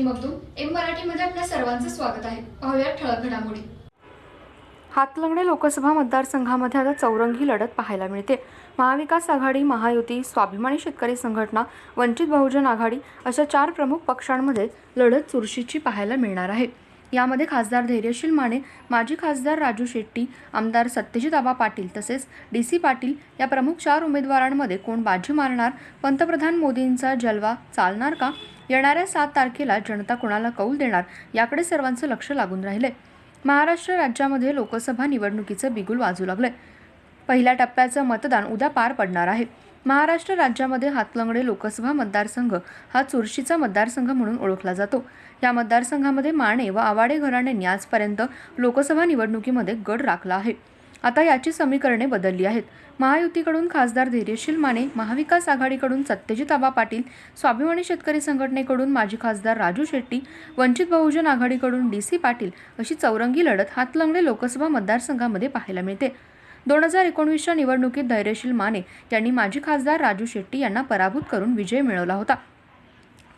Magdum M मराठीमध्ये आपल्या सर्वांचं स्वागत आहे. ठळक घडामोडी. हातलंगडे लोकसभा मतदारसंघामध्ये आता चौरंगी लढत पाहायला मिळते. महाविकास आघाडी महायुती स्वाभिमानी शेतकरी संघटना वंचित बहुजन आघाडी अशा चार प्रमुख पक्षांमध्ये लढत चुरशीची पाहायला मिळणार आहे. यामध्ये खासदार धैर्यशील माने माजी खासदार राजू शेट्टी आमदार सत्यजित आबा पाटील तसेच डी सी पाटील या प्रमुख चार उमेदवारांमध्ये कोण बाजी मारणार पंतप्रधान मोदींचा जलवा चालणार का? येणाऱ्या सात तारखेला जनता कोणाला कौल देणार? याकडे सर्वांचं लक्ष लागून राहिले. महाराष्ट्र राज्यामध्ये लोकसभा निवडणुकीचं बिगुल वाजू लागलंय. पहिल्या टप्प्याचं मतदान उद्या पार पडणार आहे. महाराष्ट्र राज्यामध्ये हातलंगडे लोकसभा मतदारसंघ हा चुरशीचा मतदारसंघ म्हणून ओळखला जातो. या मतदारसंघामध्ये माने व आवाडे घराण्यांनी आजपर्यंत लोकसभा निवडणुकीमध्ये गड राखला आहे. आता याची समीकरणे बदलली आहेत. महायुतीकडून खासदार धैर्यशील माने महाविकास आघाडीकडून सत्यजित आबा पाटील स्वाभिमानी शेतकरी संघटनेकडून माजी खासदार राजू शेट्टी वंचित बहुजन आघाडीकडून डी सी पाटील अशी चौरंगी लढत हातलंगडे लोकसभा मतदारसंघामध्ये पाहायला मिळते. दोन हजार एकोणवीसच्या निवडणुकीत धैर्यशील माने यांनी माजी खासदार राजू शेट्टी यांना पराभूत करून विजय मिळवला होता.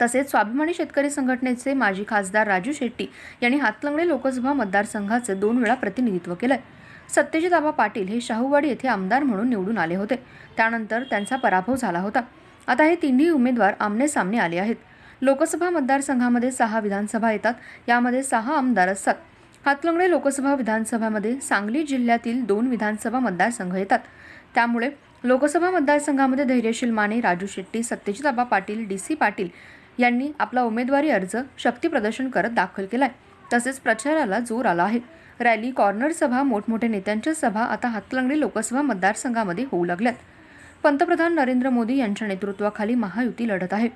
तसेच स्वाभिमानी शेतकरी संघटनेचे माजी खासदार राजू शेट्टी यांनी हातलंगडे लोकसभा मतदारसंघाचे दोन वेळा प्रतिनिधित्व केलंय. सत्यजित आबा पाटील हे शाहूवाडी येथे आमदार म्हणून निवडून आले होते. त्यानंतर त्यांचा पराभव झाला होता. आता हे तिन्ही उमेदवार आमने सामने आले आहेत. लोकसभा मतदारसंघामध्ये सहा विधानसभा येतात. यामध्ये सहा आमदार असतात हातलंगडे लोकसभा विधानसभामध्ये सांगली जिल्ह्यातील दोन विधानसभा मतदारसंघ येतात. त्यामुळे लोकसभा मतदारसंघामध्ये धैर्यशील माने राजू शेट्टी सत्यजित आबा पाटील डी सी पाटील यांनी आपला उमेदवारी अर्ज शक्ती प्रदर्शन करत दाखल केलाय. तसेच प्रचाराला जोर आला आहे. रॅली कॉर्नर सभा मोठमोठ्या नेत्यांच्या सभा आता हातलंगडी लोकसभा मतदारसंघामध्ये होऊ लागल्यात. पंतप्रधान नरेंद्र मोदी यांच्या नेतृत्वाखाली महायुती लढत आहे.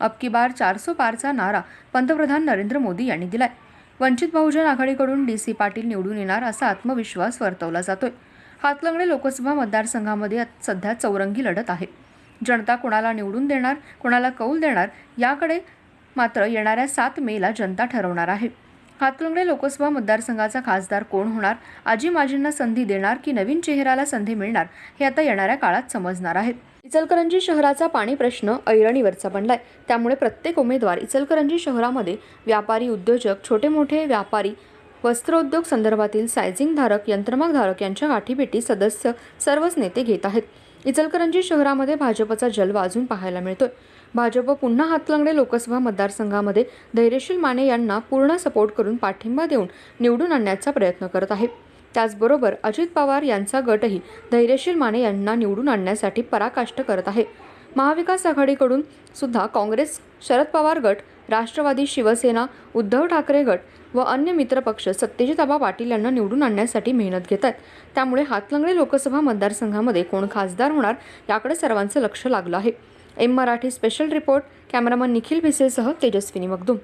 अबकी बार चारसो पारचा नारा पंतप्रधान नरेंद्र मोदी यांनी दिलाय. वंचित बहुजन आघाडीकडून डी सी पाटील निवडून येणार असा आत्मविश्वास वर्तवला जातोय. हातलंगडे लोकसभा मतदारसंघामध्ये सध्या चौरंगी लढत आहे. जनता कोणाला निवडून देणार कोणाला कौल देणार याकडे मात्र येणाऱ्या सात मेला जनता ठरवणार आहे. हातलंगडे लोकसभा मतदारसंघाचा खासदार कोण होणार आजी माजींना संधी देणार की नवीन चेहऱ्याला संधी मिळणार हे आता येणाऱ्या काळात समजणार आहे. इचलकरंजी शहराचा पाणी प्रश्न ऐरणीवरचा बनलाय. त्यामुळे प्रत्येक उमेदवार इचलकरंजी शहरामध्ये व्यापारी उद्योजक छोटे मोठे व्यापारी वस्त्रोद्योग संदर्भातील सायझिंगधारक यंत्रमागधारक यांच्या गाठीभेटी सदस्य सर्वच नेते घेत आहेत. इचलकरंजी शहरामध्ये भाजपचा जलवा अजून पाहायला मिळतोय. भाजप पुन्हा हातलंगडे लोकसभा मतदारसंघामध्ये धैर्यशील माने यांना पूर्ण सपोर्ट करून पाठिंबा देऊन निवडून आणण्याचा प्रयत्न करत आहे. त्याचबरोबर अजित पवार यांचा गटही धैर्यशील माने यांना निवडून आणण्यासाठी पराकाष्ठ करत आहे. महाविकास आघाडीकडून सुद्धा काँग्रेस शरद पवार गट राष्ट्रवादी शिवसेना उद्धव ठाकरे गट व अन्य मित्रपक्ष सत्यजितआबा पाटील यांना निवडून आणण्यासाठी मेहनत घेत आहेत. त्यामुळे हातलंगडे लोकसभा मतदारसंघामध्ये कोण खासदार होणार याकडे सर्वांचं लक्ष लागलं आहे. M Marathi special report cameraman Nikhil भिसेसह Tejaswini Magdum